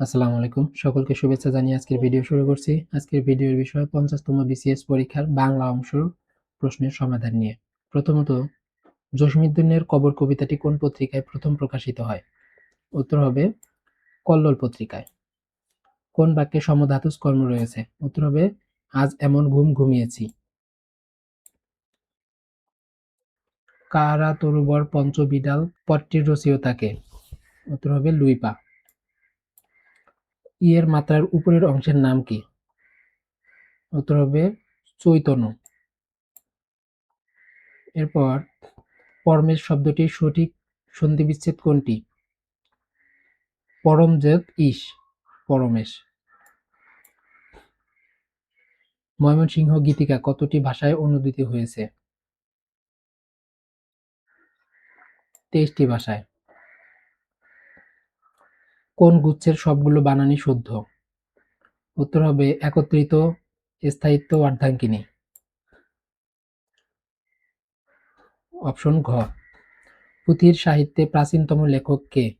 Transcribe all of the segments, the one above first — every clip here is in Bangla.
আসসালামু আলাইকুম। সকলকে শুভেচ্ছা জানিয়ে আজকের ভিডিও শুরু করছি। আজকের ভিডিওর বিষয় পঞ্চাশতম বিসিএস পরীক্ষার বাংলা অংশের প্রশ্নের সমাধান নিয়ে। প্রথমত, জসীমউদ্দিনের কবর কবিতাটি কোন পত্রিকায় প্রথম প্রকাশিত হয়? উত্তর হবে, কল্লোল পত্রিকায়। কোন বাক্যে সমধাতুস কর্ম রয়েছে? উত্তর হবে, আজ এমন ঘুম ঘুমিয়েছি। কারা তরুবর পঞ্চবিডাল পট্টির রসিয়তাকে? উত্তর হবে, লুইপা। ইয়ের মাত্রার উপরের অংশের নাম কি? উত্তর হবে চৈতন্য। এরপর পরমেশ শব্দটির সঠিক সন্ধিবিচ্ছেদ কোনটি? পরমজেদ ইস, পরমেশ। ময়মনসিংহ গীতিকা কতটি ভাষায় অনুদিত হয়েছে? তেইশটি ভাষায়। কোন গুচ্ছের সবগুলো বানানই শুদ্ধ? উত্তর হবে একত্রিত, স্থায়িত্ব, অর্ধাঙ্কিনী। অপশন ঘ। পুঁথির সাহিত্যে প্রাচীনতম লেখক কে?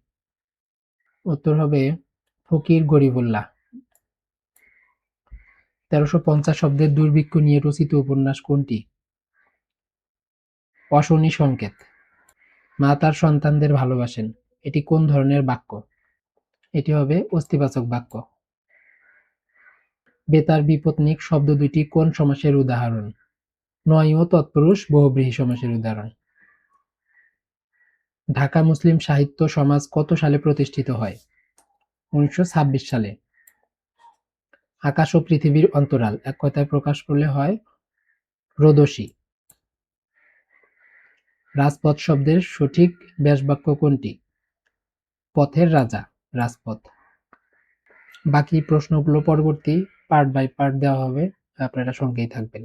উত্তর হবে ফকির গরিবুল্লাহ। তেরোশো পঞ্চাশ শব্দের দুর্ভিক্ষ নিয়ে রচিত উপন্যাস কোনটি? অশনি সংকেত। মা তার সন্তানদের ভালোবাসেন। এটি কোন ধরনের বাক্য? এটি হবে অস্তিবাচক বাক্য। বেতার বিপত্নিক শব্দ দুটি কোন সমাসের উদাহরণ? নয় ও তৎপুরুষ বহুব্রীহি সমাসের উদাহরণ। ঢাকা মুসলিম সাহিত্য সমাজ কত সালে প্রতিষ্ঠিত হয়? উনিশশো ছাব্বিশ সালে। আকাশ ও পৃথিবীর অন্তরাল, এক কথায় প্রকাশ করলে হয় রোদসী। রাজপথ শব্দের সঠিক ব্যাসবাক্য কোনটি? পথের রাজা। রাজপথ। বাকি প্রশ্নগুলো পরবর্তী পার্ট বাই পার্ট দেওয়া হবে। আপনারা সঙ্গেই থাকবেন।